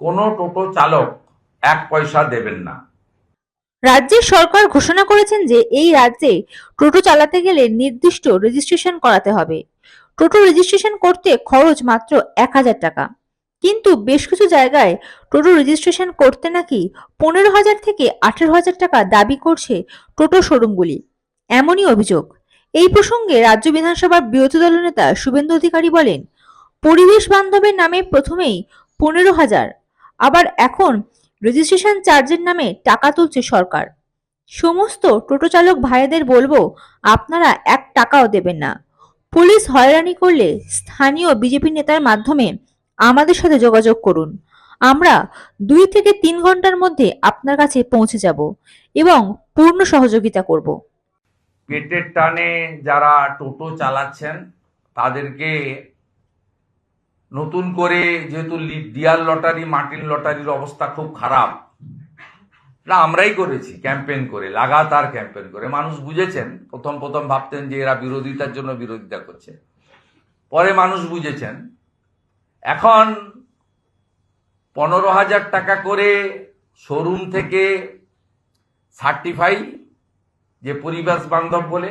কোনো টোটো চালক এক পয়সা দেবেন না। রাজ্যের সরকার ঘোষণা করেছেন যে এই রাজ্যে টোটো চালাতে গেলে নির্দিষ্ট রেজিস্ট্রেশন করাতে হবে। টোটো রেজিস্ট্রেশন করতে খরচ মাত্র এক হাজার টাকা। কিন্তু বেশ কিছু জায়গায় টোটো রেজিস্ট্রেশন করতে নাকি পনেরো হাজার থেকে আঠেরো হাজার টাকা দাবি করছে টোটো শোরুমগুলি। এমনই অভিযোগ। এই প্রসঙ্গে রাজ্য বিধানসভার বিরোধী দলনেতা শুভেন্দু অধিকারী বলেন, পরিবেশ বান্ধবের নামে প্রথমেই পনেরো হাজার আবার এখন রেজিস্ট্রেশন চার্জের নামে টাকা তুলছে সরকার। সমস্ত টোটো চালক ভাইদের বলব, আপনারা এক টাকাও দেবেন না। পুলিশ হয়রানি করলে স্থানীয় বিজেপি নেতার মাধ্যমে আমাদের সাথে যোগাযোগ করুন। আমরা দুই থেকে তিন ঘণ্টার মধ্যে আপনার কাছে পৌঁছে যাব এবং পূর্ণ সহযোগিতা করব। পেটের টানে যারা টোটো চালাচ্ছেন, তাদেরকে নতুন করে যেহেতু ডিয়ার লটারি, মার্টিন লটারির অবস্থা খুব খারাপ। না, আমরাই করেছি, ক্যাম্পেইন করে, লাগাতার ক্যাম্পেইন করে। মানুষ বুঝেছেন, প্রথম প্রথম ভাবতেন যে এরা বিরোধিতার জন্য বিরোধিতা করছে। পরে মানুষ বুঝেছেন, এখন পনেরো হাজার টাকা করে শোরুম থেকে সার্টিফাই, যে পরিবেশ বান্ধব বলে,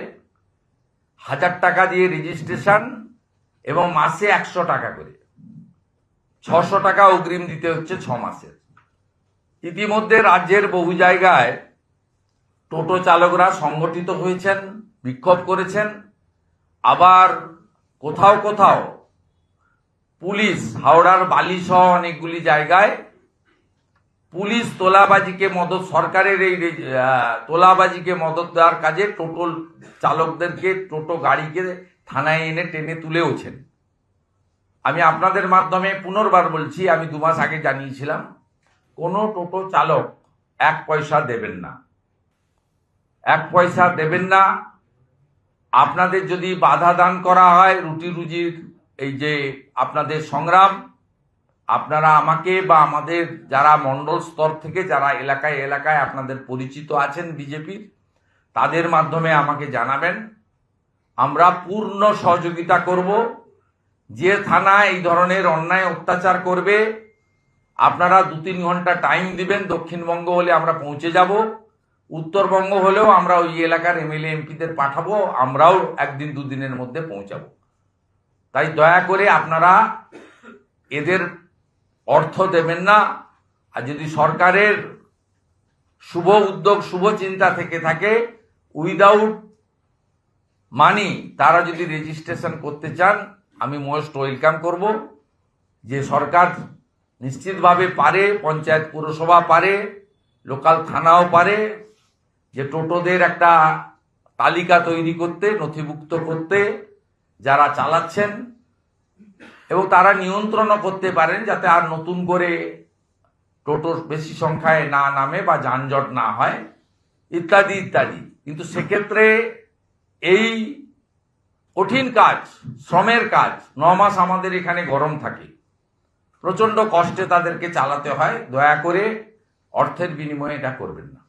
হাজার টাকা দিয়ে রেজিস্ট্রেশন এবং মাসে একশো টাকা করে। ছশো টাকা অগ্রিম দিতে হচ্ছে ছ মাসের। ইতিমধ্যে রাজ্যের বহু জায়গায় টোটো চালকরা সংগঠিত হয়েছেন, বিক্ষোভ করেছেন। আবার কোথাও কোথাও পুলিশ, হাওড়ার বালিসহ অনেকগুলি জায়গায় পুলিশ তোলাবাজিকে মদত, সরকারের এই তোলাবাজিকে মদত দেওয়ার কাজে টোটো চালকদেরকে, টোটো গাড়িকে থানায় এনে টেনে তুলেওছেন। আমি আপনাদের মাধ্যমে পুনর্বার বলছি, আমি দু মাস আগে জানিয়েছিলাম, কোনো টোটো চালক এক পয়সা দেবেন না। এক পয়সা দেবেন না। আপনাদের যদি বাধা দান করা হয়, রুটি রুজির এই যে আপনাদের সংগ্রাম, আপনারা আমাকে বা আমাদের যারা মণ্ডল স্তর থেকে, যারা এলাকায় এলাকায় আপনাদের পরিচিত আছেন বিজেপির তাদের মাধ্যমে আমাকে জানাবেন। আমরা পূর্ণ সহযোগিতা করব। যে থানা এই ধরনের অন্যায় অত্যাচার করবে, আপনারা দু তিন ঘণ্টা টাইম দিবেন দক্ষিণবঙ্গ হলে আমরা পৌঁছে যাব। উত্তরবঙ্গ হলেও আমরা ওই এলাকার এমএলএ, এমপিদের পাঠাবো, আমরাও একদিন দুদিনের মধ্যে পৌঁছাবো। তাই দয়া করে আপনারা এদের অর্থ দেবেন না। আর যদি সরকারের শুভ উদ্যোগ, শুভ চিন্তা থেকে থাকে উইদাউট মানি তারা যদি রেজিস্ট্রেশন করতে চান আমি মোস্ট ওয়েলকাম করব। যে সরকার নিশ্চিতভাবে পারে, পঞ্চায়েত পুরসভা পারে, লোকাল থানাও পারে, যে টোটোদের একটা তালিকা তৈরি করতে, নথিভুক্ত করতে যারা চালাচ্ছেন এবং তারা নিয়ন্ত্রণও করতে পারেন যাতে আর নতুন করে টোটোর বেশি সংখ্যায় না নামে বা যানজট না হয়, ইত্যাদি ইত্যাদি। কিন্তু সেক্ষেত্রে এই কঠিন কাজ, শ্রমের কাজ, ন মাস আমাদের এখানে গরম থাকে। প্রচণ্ড কষ্টে তাদেরকে চালাতে হয়, দয়া করে অর্থের বিনিময়ে এটা করবেন না।